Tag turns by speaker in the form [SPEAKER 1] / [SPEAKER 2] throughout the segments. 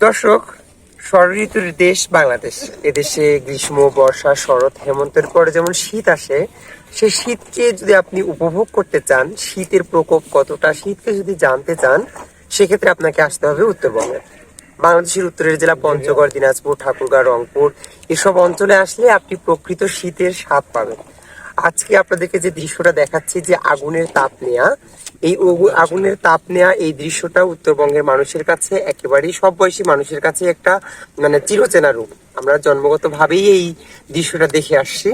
[SPEAKER 1] দর্শক ঋতুর দেশ বাংলাদেশ। এদেশে গ্রীষ্ম, বর্ষা, শরৎ, হেমন্তের পরে যেমন শীত আসে, সেই শীতকে যদি আপনি উপভোগ করতে চান, শীতের প্রকোপ কতটা, শীতকে যদি জানতে চান, সেক্ষেত্রে আপনাকে আসতে হবে উত্তরবঙ্গে বাংলাদেশের উত্তরের জেলা পঞ্চগড়, দিনাজপুর ঠাকুরগাঁও রংপুর, এসব অঞ্চলে আসলে আপনি প্রকৃত শীতের স্বাদ পাবেন। আজকে আপনাদেরকে যে দৃশ্যটা দেখাচ্ছি যে আগুনের তাপ নেয়া, এই আগুনের তাপ নেয়া এই দৃশ্যটা উত্তরবঙ্গের মানুষের কাছে একেবারেই, সব বয়সী মানুষের কাছে একটা মানে চিরচেনা রূপ। আমরা জন্মগত ভাবেই এই দৃশ্যটা দেখে আসছি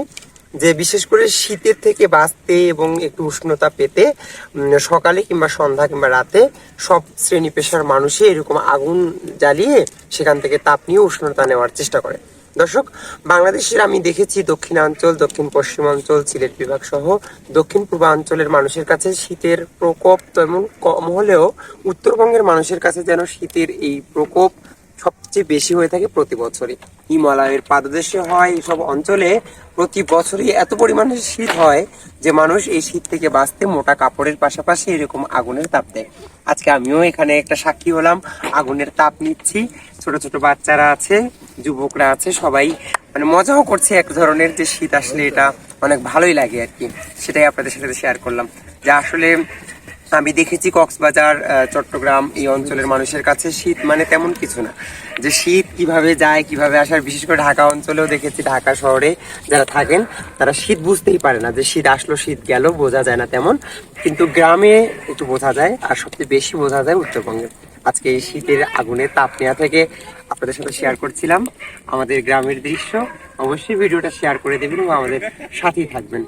[SPEAKER 1] যে বিশেষ করে শীতের থেকে বাঁচতে এবং একটু উষ্ণতা পেতে সকালে কিংবা সন্ধ্যা কিংবা রাতে সব শ্রেণি পেশার মানুষই এরকম আগুন জ্বালিয়ে সেখান থেকে তাপ নিয়ে উষ্ণতা নেওয়ার চেষ্টা করে। দর্শক, বাংলাদেশের আমি দেখেছি দক্ষিণাঞ্চল, দক্ষিণ পশ্চিমাঞ্চল, সিলেট বিভাগ সহ দক্ষিণ পূর্বাঞ্চলের মানুষের কাছে শীতের প্রকোপ তেমন কম হলেও উত্তরবঙ্গের মানুষের কাছে যেন শীতের এই প্রকোপ সবচেয়ে বেশি হয়ে থাকে প্রতি বছরই। হিমালয়ের পাদদেশে হয় এইসব অঞ্চলে প্রতি বছরই এত পরিমাণে শীত হয় যে মানুষ এই শীত থেকে বাঁচতে মোটা কাপড়ের পাশাপাশি এরকম আগুনের তাপ দেয়। আজকে আমিও এখানে একটা সাক্ষী হলাম, আগুনের তাপ নিচ্ছি। ছোট ছোট বাচ্চারা আছে, যুবকরা আছে, সবাই মানে মজাও করছে এক ধরনের যে শীত আসলে এটা অনেক ভালোই লাগে আর কি। সেটাই আপনাদের সাথে শেয়ার করলাম। যে আসলে আমি দেখেছি কক্সবাজার চট্টগ্রাম এই অঞ্চলের মানুষের কাছে শীত মানে তেমন কিছু না। যে শীত কীভাবে যায়, কীভাবে আসার বিশেষ করে ঢাকা অঞ্চলেও দেখেছি ঢাকা শহরে যারা থাকেন, তারা শীত বুঝতেই পারে না যে শীত আসলো, শীত গেল, বোঝা যায় না তেমন। কিন্তু গ্রামে একটু বোঝা যায়, আর সবচেয়ে বেশি বোঝা যায় উত্তরবঙ্গে। আজকে এই শীতের আগুনে তাপ নেওয়া থেকে আপনাদের সাথে শেয়ার করছিলাম। আমাদের গ্রামের দৃশ্য অবশ্যই ভিডিওটা শেয়ার করে দেবেন এবং আমাদের সাথেই থাকবেন।